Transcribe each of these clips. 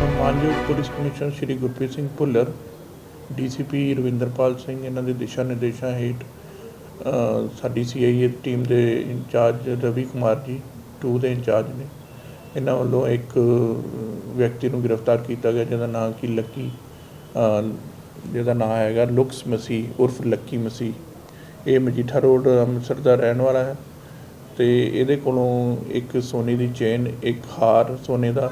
ਮਾਨਯੋਗ police commissioner Shri Gurpreet Singh Bhullar DCP Ravinderpal Singh ਇਹਨਾਂ ਦੇ ਦਿਸ਼ਾ ਨਿਰਦੇਸ਼ਾਂ ਹੇਠ ਅ, ਸਾਡੀ ਸੀਆਈਏ ਟੀਮ ਦੇ ਇੰਚਾਰਜ ਰਵੀ ਕੁਮਾਰ ਜੀ 2 ਦੇ ਇੰਚਾਰਜ ਨੇ। ਇਹਨਾਂ ਵੱਲੋਂ ਇੱਕ ਵਿਅਕਤੀ ਨੂੰ ਗ੍ਰਿਫਤਾਰ ਕੀਤਾ ਗਿਆ ਜਿਹਦਾ ਨਾਮ ਕੀ ਲੱਕੀ ਜਿਹਦਾ ਨਾਮ ਹੈਗਾ ਲੁਕਸ ਮਸੀਹ ਉਰਫ ਲੱਕੀ ਮਸੀਹ ਇਹ ਮਜੀਠਾ ਰੋਡ ਅੰਮ੍ਰਿਤਸਰ ਦਾ ਰਹਿਣ ਵਾਲਾ ਹੈ ਤੇ ਇਹਦੇ ਕੋਲੋਂ ਇੱਕ ਸੋਨੇ ਦੀ ਚੇਨ ਇੱਕ ਹਾਰ ਸੋਨੇ ਦਾ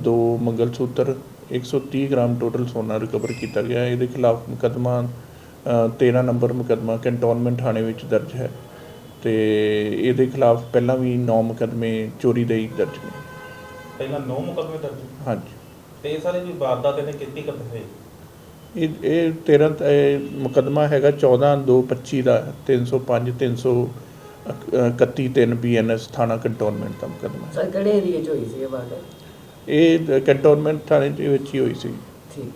ਦੋ ਮੰਗਲ ਸੂਤਰ 130 ਗ੍ਰਾਮ ਟੋਟਲ ਸੋਨਾ ਰਿਕਵਰ ਕੀਤਾ ਗਿਆ। ਹੈ। ਇਹਦੇ ਖਿਲਾਫ ਮੁਕੱਦਮਾ ਅ, 13 ਨੰਬਰ ਮੁਕੱਦਮਾ ਕੰਟੋਨਮੈਂਟ ਥਾਣੇ ਵਿੱਚ ਦਰਜ ਹੈ। ਤੇ ਇਹਦੇ ਖਿਲਾਫ ਪਹਿਲਾਂ ਵੀ 9 ਮੁਕੱਦਮੇ ਚੋਰੀ ਦੇ ਹੀ ਦਰਜ ਨੇ। ਪਹਿਲਾਂ 9 ਮੁਕੱਦਮੇ ਦਰਜ ਹਾਂਜੀ। ਤੇ ਇਹ ਸਾਰੇ ਵੀ ਵਾਰਦਾਤ ਇਹਨੇ ਕੀਤੀ ਕਦ ਹੋਈ? ਇਹ ਇਹ 13 ਤ- ਇਹ ਮੁਕੱਦਮਾ ਹੈਗਾ 14 2 25 ਦਾ 305 331 3 ਬੀਐਨਐਸ ਥਾਣਾ ਕੰਟੋਨਮੈਂਟ ਦਾ ਮੁਕੱਦਮਾ ਸਰ ਕਿਹੜੇ ਏਰੀਏ ਚ ਹੋਈ ਸੀ ਇਹ ਵਾਰਦਾਤ? ਇਹ ਕੰਟੋਨਮੈਂਟ ਥਾਣੇ ਦੇ ਵਿੱਚ ਹੀ ਹੋਈ ਸੀ। ਠੀਕ।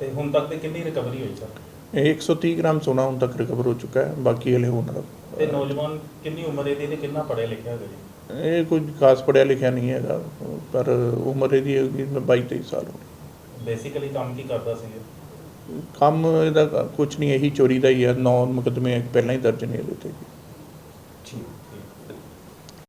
ਤੇ ਹੁਣ ਤੱਕ ਦੀ ਕਿੰਨੀ ਰਿਕਵਰੀ ਹੋਈ ਸਰ? ਇਹ 130 ਗ੍ਰਾਮ ਸੋਨਾ ਹੁਣ ਤੱਕ ਰਿਕਵਰ ਹੋ ਚੁੱਕਾ ਹੈ ਬਾਕੀ ਹਲੇ ਹੋਣਾ ਤੇ ਨੌਜਵਾਨ ਕਿੰਨੀ ਉਮਰ ਇਹਦੀ ਤੇ ਕਿੰਨਾ ਪੜ੍ਹਿਆ ਲਿਖਿਆ ਹੈਗਾ ਜੀ? ਇਹ ਕੁਝ ਖਾਸ ਪੜਿਆ ਲਿਖਿਆ ਨਹੀਂ ਹੈਗਾ ਪਰ ਉਮਰ ਇਹਦੀ ਹੈਗੀ 22 23 ਸਾਲ ਹੋ ਬੇਸਿਕਲੀ ਕੰਮ ਕੀ ਕਰਦਾ ਸੀ ਇਹ? ਕੰਮ ਇਹਦਾ ਕੁਝ ਨਹੀਂ ਇਹੀ ਚੋਰੀ ਦਾ ਹੀ ਹੈ ਨੌ ਮੁਕੱਦਮੇ ਪਹਿਲਾਂ ਹੀ ਦਰਜ ਨੇ ਇਹਦੇ ਤੇ। ਠੀਕ।